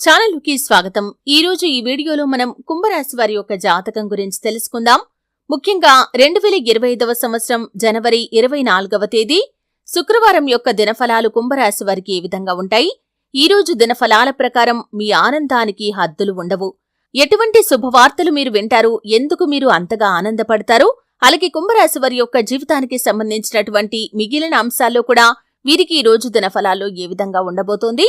ఛానల్కి స్వాగతం. ఈ రోజు ఈ వీడియోలో మనం కుంభరాశి వారి యొక్క జాతకం గురించి తెలుసుకుందాం. ముఖ్యంగా రెండు వేల ఇరవై ఐదవ సంవత్సరం జనవరి ఇరవై నాలుగవ తేదీ శుక్రవారం యొక్క దినఫలాలు కుంభరాశి వారికి ఏ విధంగా ఉంటాయి? ఈ రోజు దినఫలాల ప్రకారం మీ ఆనందానికి హద్దులు ఉండవు. ఎటువంటి శుభవార్తలు మీరు వింటారు? ఎందుకు మీరు అంతగా ఆనందపడతారు? అలాగే కుంభరాశి వారి యొక్క జీవితానికి సంబంధించినటువంటి మిగిలిన అంశాల్లో కూడా వీరికి ఈ రోజు దినఫలాల్లో ఏ విధంగా ఉండబోతోంది?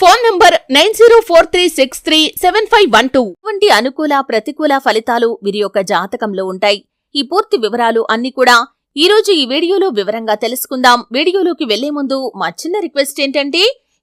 Phone number nine zero four three six three seven five one two. వంటి అనుకూల ప్రతికూల ఫలితాలు వీరి యొక్క జాతకంలో ఉంటాయి. ఈ పూర్తి వివరాలు అన్ని కూడా ఈ రోజు ఈ వీడియోలో వివరంగా తెలుసుకుందాం. వీడియోలోకి వెళ్ళే ముందు మా చిన్న రిక్వెస్ట్ ఏంటంటే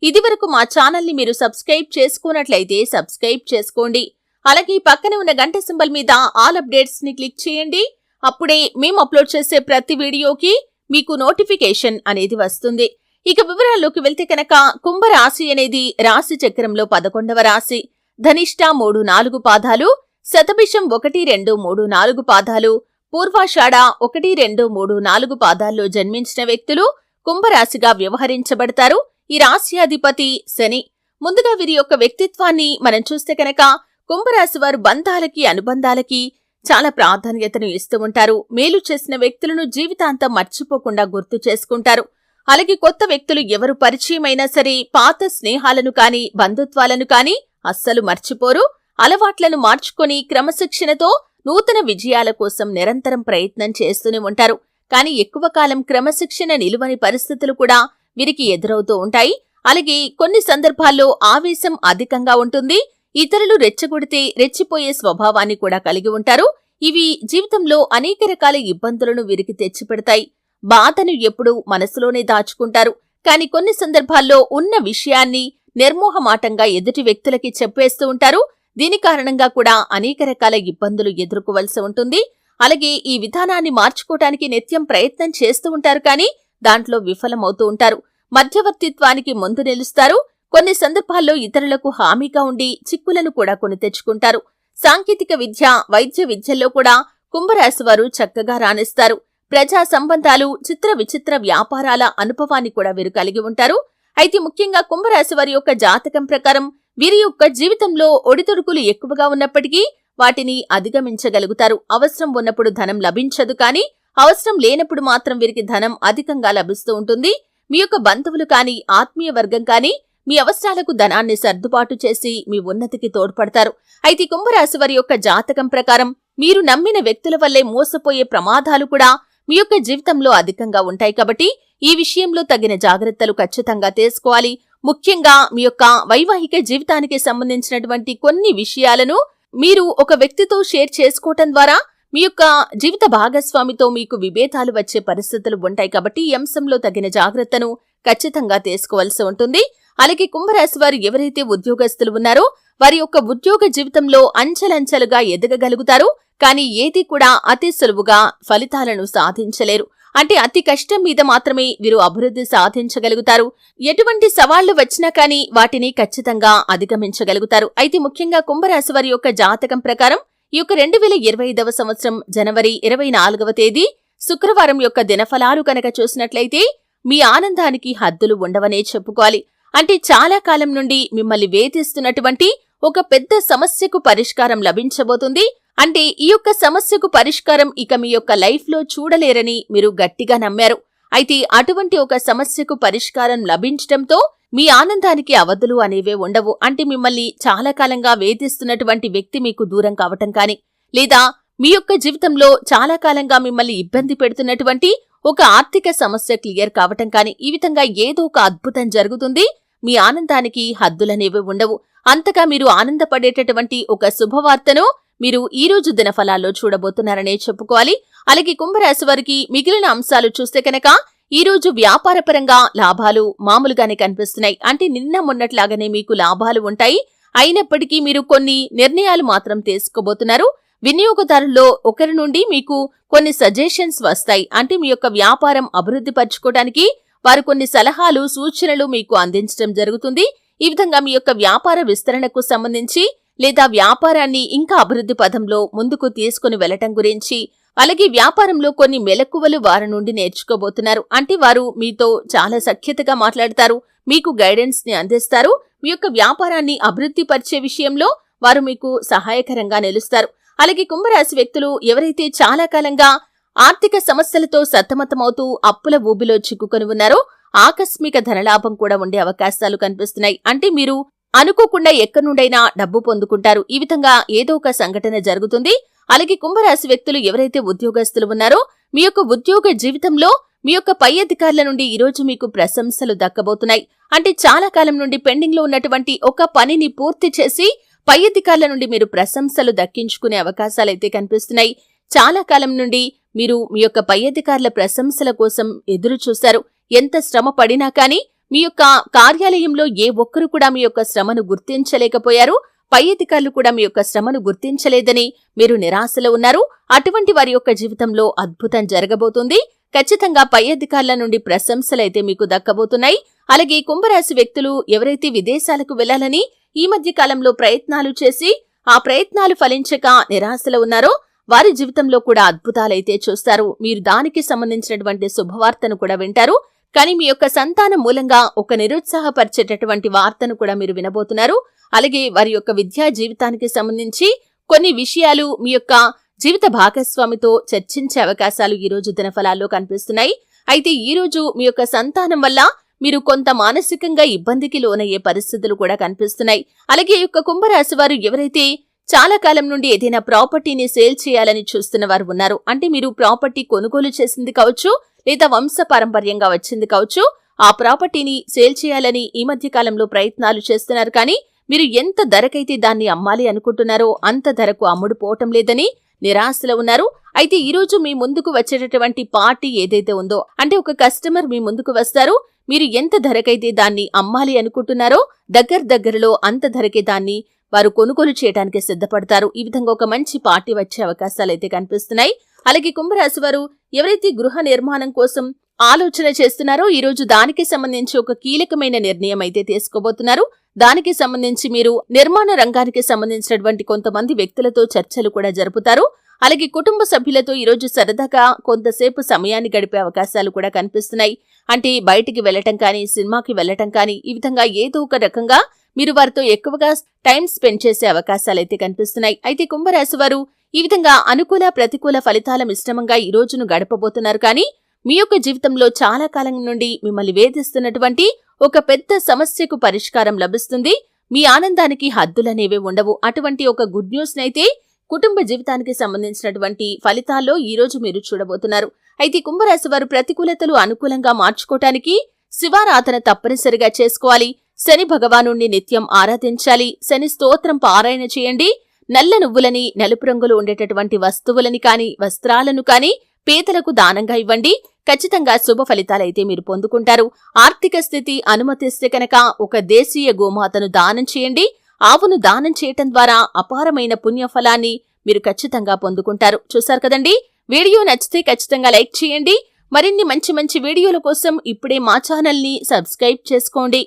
ఇదివరకు మా ఛానల్ని మీరు సబ్స్క్రైబ్ చేసుకున్నట్లయితే సబ్స్క్రైబ్ చేసుకోండి. అలాగే పక్కనే ఉన్న గంట సింబల్ మీద ఆల్ అప్డేట్స్ని క్లిక్ చేయండి. అప్పుడే మేము అప్లోడ్ చేసే ప్రతి వీడియోకి మీకు నోటిఫికేషన్ అనేది వస్తుంది. ఇక వివరాల్లోకి వెళ్తే కనుక కుంభరాశి అనేది రాశి చక్రంలో పదకొండవ రాశి. ధనిష్ట మూడు నాలుగు పాదాలు శతభిషం ఒకటి రెండు మూడు నాలుగు పాదాలు పూర్వాషాఢ ఒకటి రెండు మూడు నాలుగు పాదాల్లో జన్మించిన వ్యక్తులు కుంభరాశిగా వ్యవహరించబడతారు. ఈ రాశ్యాధిపతి శని. ముందుగా వీరి యొక్క వ్యక్తిత్వాన్ని మనం చూస్తే కనుక కుంభరాశి వారు బంధాలకి అనుబంధాలకి చాలా ప్రాధాన్యతను ఇస్తూ ఉంటారు. మేలు చేసిన వ్యక్తులను జీవితాంతం మర్చిపోకుండా గుర్తు చేసుకుంటారు. అలాగే కొత్త వ్యక్తులు ఎవరు పరిచయమైనా సరే పాత స్నేహాలను కాని బంధుత్వాలను కాని అస్సలు మర్చిపోరు. అలవాట్లను మార్చుకొని క్రమశిక్షణతో నూతన విజయాల కోసం నిరంతరం ప్రయత్నం చేస్తూనే ఉంటారు. కానీ ఎక్కువ కాలం క్రమశిక్షణ నిలువని పరిస్థితులు కూడా వీరికి ఎదురవుతూ ఉంటాయి. అలాగే కొన్ని సందర్భాల్లో ఆవేశం అధికంగా ఉంటుంది. ఇతరులు రెచ్చగొడితే రెచ్చిపోయే స్వభావాన్ని కూడా కలిగి ఉంటారు. ఇవి జీవితంలో అనేక రకాల ఇబ్బందులను వీరికి తెచ్చిపెడతాయి. బాధను ఎప్పుడూ మనసులోనే దాచుకుంటారు. కాని కొన్ని సందర్భాల్లో ఉన్న విషయాన్ని నిర్మోహమాటంగా ఎదుటి వ్యక్తులకి చెప్పేస్తూ ఉంటారు. దీని కారణంగా కూడా అనేక రకాల ఇబ్బందులు ఎదుర్కోవలసి ఉంటుంది. అలాగే ఈ విధానాన్ని మార్చుకోవటానికి నిత్యం ప్రయత్నం చేస్తూ ఉంటారు కానీ దాంట్లో విఫలమవుతూ ఉంటారు. మధ్యవర్తిత్వానికి ముందు నిలుస్తారు. కొన్ని సందర్భాల్లో ఇతరులకు హామీగా ఉండి చిక్కులను కూడా కొని తెచ్చుకుంటారు. సాంకేతిక విద్య వైద్య విద్యల్లో కూడా కుంభరాశి వారు చక్కగా రాణిస్తారు. ప్రజా సంబంధాలు చిత్ర విచిత్ర వ్యాపారాల అనుభవాన్ని కూడా వీరు కలిగి ఉంటారు. అయితే ముఖ్యంగా కుంభరాశి వారి యొక్క జాతకం ప్రకారం వీరి యొక్క జీవితంలో ఒడితొడుకులు ఎక్కువగా ఉన్నప్పటికీ వాటిని అధిగమించగలుగుతారు. అవసరం ఉన్నప్పుడు ధనం లభించదు కానీ అవసరం లేనప్పుడు మాత్రం వీరికి ధనం అధికంగా లభిస్తూ ఉంటుంది. మీ యొక్క బంధువులు కానీ ఆత్మీయ వర్గం కానీ మీ అవసరాలకు ధనాన్ని సర్దుబాటు చేసి మీ ఉన్నతికి తోడ్పడతారు. అయితే కుంభరాశి వారి యొక్క జాతకం ప్రకారం మీరు నమ్మిన వ్యక్తుల వల్లే మోసపోయే ప్రమాదాలు కూడా మీ యొక్క జీవితంలో అధికంగా ఉంటాయి కాబట్టి ఈ విషయంలో తగిన జాగ్రత్తలు ఖచ్చితంగా తీసుకోవాలి. ముఖ్యంగా మీ యొక్క వైవాహిక జీవితానికి సంబంధించినటువంటి కొన్ని విషయాలను మీరు ఒక వ్యక్తితో షేర్ చేసుకోవటం ద్వారా మీ యొక్క జీవిత భాగస్వామితో మీకు విభేదాలు వచ్చే పరిస్థితులు ఉంటాయి కాబట్టి ఈ అంశంలో తగిన జాగ్రత్తను ఖచ్చితంగా తీసుకోవాల్సి ఉంటుంది. అలాగే కుంభరాశి వారు ఎవరైతే ఉద్యోగస్తులు ఉన్నారో వారి యొక్క ఉద్యోగ జీవితంలో అంచెలంచెలుగా ఎదగగలుగుతారు కానీ ఏది కూడా అతి సులువుగా ఫలితాలను సాధించలేరు. అంటే అతి కష్టం మీద మాత్రమే వీరు అభివృద్ధి సాధించగలుగుతారు. ఎటువంటి సవాళ్ళు వచ్చినా కానీ వాటిని ఖచ్చితంగా అధిగమించగలుగుతారు. అయితే ముఖ్యంగా కుంభరాశి వారి యొక్క జాతకం ప్రకారం ఈ యొక్క రెండు వేల ఇరవై ఐదవ సంవత్సరం జనవరి ఇరవై నాలుగవ తేదీ శుక్రవారం యొక్క దినఫలాలు కనుక చూసినట్లయితే మీ ఆనందానికి హద్దులు ఉండవనే చెప్పుకోవాలి. అంటే చాలా కాలం నుండి మిమ్మల్ని వేధిస్తున్నటువంటి ఒక పెద్ద సమస్యకు పరిష్కారం లభించబోతుంది. అంటే ఈ యొక్క సమస్యకు పరిష్కారం ఇక మీ యొక్క లైఫ్లో చూడలేరని మీరు గట్టిగా నమ్మారు. అయితే అటువంటి ఒక సమస్యకు పరిష్కారం లభించటంతో మీ ఆనందానికి అవధులు అనేవే ఉండవు. అంటే మిమ్మల్ని చాలా కాలంగా వేధిస్తున్నటువంటి వ్యక్తి మీకు దూరం కావటం కానీ లేదా మీ యొక్క జీవితంలో చాలా కాలంగా మిమ్మల్ని ఇబ్బంది పెడుతున్నటువంటి ఒక ఆర్థిక సమస్య క్లియర్ కావటం కానీ ఈ విధంగా ఏదో ఒక అద్భుతం జరుగుతుంది. మీ ఆనందానికి హద్దులనేవి ఉండవు. అంతగా మీరు ఆనందపడేటటువంటి ఒక శుభవార్తను మీరు ఈ రోజు దినఫలాల్లో చూడబోతున్నారనే చెప్పుకోవాలి. అలాగే కుంభరాశి వారికి మిగిలిన అంశాలు చూస్తే కనుక ఈ రోజు వ్యాపారపరంగా లాభాలు మామూలుగానే కనిపిస్తున్నాయి. అంటే నిన్న మొన్నట్లాగానే మీకు లాభాలు ఉంటాయి. అయినప్పటికీ మీరు కొన్ని నిర్ణయాలు మాత్రం తీసుకోబోతున్నారు. వినియోగదారుల్లో ఒకరి నుండి మీకు కొన్ని సజెషన్స్ వస్తాయి. అంటే మీ యొక్క వ్యాపారం అభివృద్ధి పరచుకోవడానికి వారు కొన్ని సలహాలు సూచనలు మీకు అందించడం జరుగుతుంది. ఈ విధంగా మీ యొక్క వ్యాపార విస్తరణకు సంబంధించి లేదా వ్యాపారాన్ని ఇంకా అభివృద్ధి పథంలో ముందుకు తీసుకుని వెళ్ళటం గురించి అలాగే వ్యాపారంలో కొన్ని మెలకువలు వారి నుండి నేర్చుకోబోతున్నారు. అంటే వారు మీతో చాలా సఖ్యతగా మాట్లాడతారు మీకు గైడెన్స్ని అందిస్తారు మీ యొక్క వ్యాపారాన్ని అభివృద్ధి పరిచే విషయంలో వారు మీకు సహాయకరంగా నిలుస్తారు. అలాగే కుంభరాశి వ్యక్తులు ఎవరైతే చాలా కాలంగా ఆర్థిక సమస్యలతో సతమతమవుతూ అప్పుల ఊబిలో చిక్కుకొని ఉన్నారో ఆకస్మిక ధనలాభం కూడా ఉండే అవకాశాలు కనిపిస్తున్నాయి. అంటే మీరు అనుకోకుండా ఎక్కడి నుండైనా డబ్బు పొందుకుంటారు. ఈ విధంగా ఏదో ఒక సంఘటన జరుగుతుంది. అలాగే కుంభరాశి వ్యక్తులు ఎవరైతే ఉద్యోగస్తులు ఉన్నారో మీ యొక్క ఉద్యోగ జీవితంలో మీ యొక్క పై అధికారుల నుండి ఈరోజు మీకు ప్రశంసలు దక్కబోతున్నాయి. అంటే చాలా కాలం నుండి పెండింగ్లో ఉన్నటువంటి ఒక పనిని పూర్తి చేసి పై అధికారుల నుండి మీరు ప్రశంసలు దక్కించుకునే అవకాశాలైతే కనిపిస్తున్నాయి. చాలా కాలం నుండి మీరు మీ యొక్క పై అధికారుల ప్రశంసల కోసం ఎదురు చూశారు. ఎంత శ్రమ పడినా కానీ మీ యొక్క కార్యాలయంలో ఏ ఒక్కరు కూడా మీ యొక్క శ్రమను గుర్తించలేకపోయారు. పై అధికారులు కూడా మీ యొక్క శ్రమను గుర్తించలేదని మీరు నిరాశలో ఉన్నారు. అటువంటి వారి యొక్క జీవితంలో అద్భుతం జరగబోతుంది. ఖచ్చితంగా పై అధికారుల నుండి ప్రశంసలైతే మీకు దక్కబోతున్నాయి. అలాగే కుంభరాశి వ్యక్తులు ఎవరైతే విదేశాలకు వెళ్ళాలని ఈ మధ్య కాలంలో ప్రయత్నాలు చేసి ఆ ప్రయత్నాలు ఫలించక నిరాశలో ఉన్నారో వారి జీవితంలో కూడా అద్భుతాలైతే చూస్తారు. మీరు దానికి సంబంధించినటువంటి శుభవార్తను కూడా వింటారు. కానీ మీ యొక్క సంతానం మూలంగా ఒక నిరుత్సాహపరిచేటటువంటి వార్తను కూడా మీరు వినబోతున్నారు. అలాగే వారి యొక్క విద్యా జీవితానికి సంబంధించి కొన్ని విషయాలు మీ యొక్క జీవిత భాగస్వామితో చర్చించే అవకాశాలు ఈ రోజు దినఫలాల్లో కనిపిస్తున్నాయి. అయితే ఈ రోజు మీ యొక్క సంతానం వల్ల మీరు కొంత మానసికంగా ఇబ్బందికి లోనయ్యే పరిస్థితులు కూడా కనిపిస్తున్నాయి. అలాగే ఈ యొక్క కుంభరాశి వారు ఎవరైతే చాలా కాలం నుండి ఏదైనా ప్రాపర్టీని సేల్ చేయాలని చూస్తున్న వారు ఉన్నారు. అంటే మీరు ప్రాపర్టీ కొనుగోలు చేసింది కావచ్చు లేదా వంశ పారంపర్యంగా వచ్చింది కావచ్చు ఆ ప్రాపర్టీని సేల్ చేయాలని ఈ మధ్య కాలంలో ప్రయత్నాలు చేస్తున్నారు. కానీ మీరు ఎంత ధరకైతే దాన్ని అమ్మాలి అనుకుంటున్నారో అంత ధరకు అమ్ముడు పోవటం లేదని నిరాశలో ఉన్నారు. అయితే ఈ రోజు మీ ముందుకు వచ్చేటటువంటి పార్టీ ఏదైతే ఉందో అంటే ఒక కస్టమర్ మీ ముందుకు వస్తారు. మీరు ఎంత ధరకైతే దాన్ని అమ్మాలి అనుకుంటున్నారో దగ్గర దగ్గరలో అంత ధరకే దాన్ని వారు కొనుగోలు చేయడానికి సిద్ధపడతారు. ఈ విధంగా ఒక మంచి పార్టీ వచ్చే అవకాశాలు అయితే కనిపిస్తున్నాయి. అలాగే కుంభరాశి వారు ఎవరైతే గృహ నిర్మాణం కోసం ఆలోచన చేస్తున్నారో ఈ రోజు దానికి సంబంధించి ఒక కీలకమైన నిర్ణయం అయితే తీసుకోబోతున్నారు. దానికి సంబంధించి మీరు నిర్మాణ రంగానికి సంబంధించినటువంటి కొంతమంది వ్యక్తులతో చర్చలు కూడా జరుపుతారు. అలాగే కుటుంబ సభ్యులతో ఈరోజు సరదాగా కొంతసేపు సమయాన్ని గడిపే అవకాశాలు కూడా కనిపిస్తున్నాయి. అంటే బయటికి వెళ్ళటం కానీ సినిమాకి వెళ్ళటం కానీ ఈ విధంగా ఏదో ఒక రకంగా మీరు వారితో ఎక్కువగా టైం స్పెండ్ చేసే అవకాశాలైతే కనిపిస్తున్నాయి. అయితే కుంభరాశి వారు ఈ విధంగా అనుకూల ప్రతికూల ఫలితాల మిశ్రమంగా ఈ రోజును గడపబోతున్నారు. కానీ మీ యొక్క జీవితంలో చాలా కాలం నుండి మిమ్మల్ని వేధిస్తున్నటువంటి ఒక పెద్ద సమస్యకు పరిష్కారం లభిస్తుంది. మీ ఆనందానికి హద్దులనేవే ఉండవు. అటువంటి ఒక గుడ్ న్యూస్ నైతే కుటుంబ జీవితానికి సంబంధించినటువంటి ఫలితాల్లో ఈ రోజు మీరు చూడబోతున్నారు. అయితే కుంభరాశి వారు ప్రతికూలతలు అనుకూలంగా మార్చుకోవటానికి శివారాధన తప్పనిసరిగా చేసుకోవాలి. శని భగవాను నిత్యం ఆరాధించాలి. శని స్తోత్రం పారాయణ చేయండి. నల్ల నువ్వులని నలుపు రంగులు ఉండేటటువంటి వస్తువులని కాని వస్త్రాలను కాని పేదలకు దానంగా ఇవ్వండి. ఖచ్చితంగా శుభ ఫలితాలైతే మీరు పొందుకుంటారు. ఆర్థిక స్థితి అనుమతిస్తే కనుక ఒక దేశీయ గోమాతను దానం చేయండి. ఆవును దానం చేయటం ద్వారా అపారమైన పుణ్యఫలాన్ని మీరు ఖచ్చితంగా పొందుకుంటారు. చూశారు కదండి? వీడియో నచ్చితే ఖచ్చితంగా లైక్ చేయండి. మరిన్ని మంచి మంచి వీడియోల కోసం ఇప్పుడే మా ఛానల్ని సబ్స్క్రైబ్ చేసుకోండి.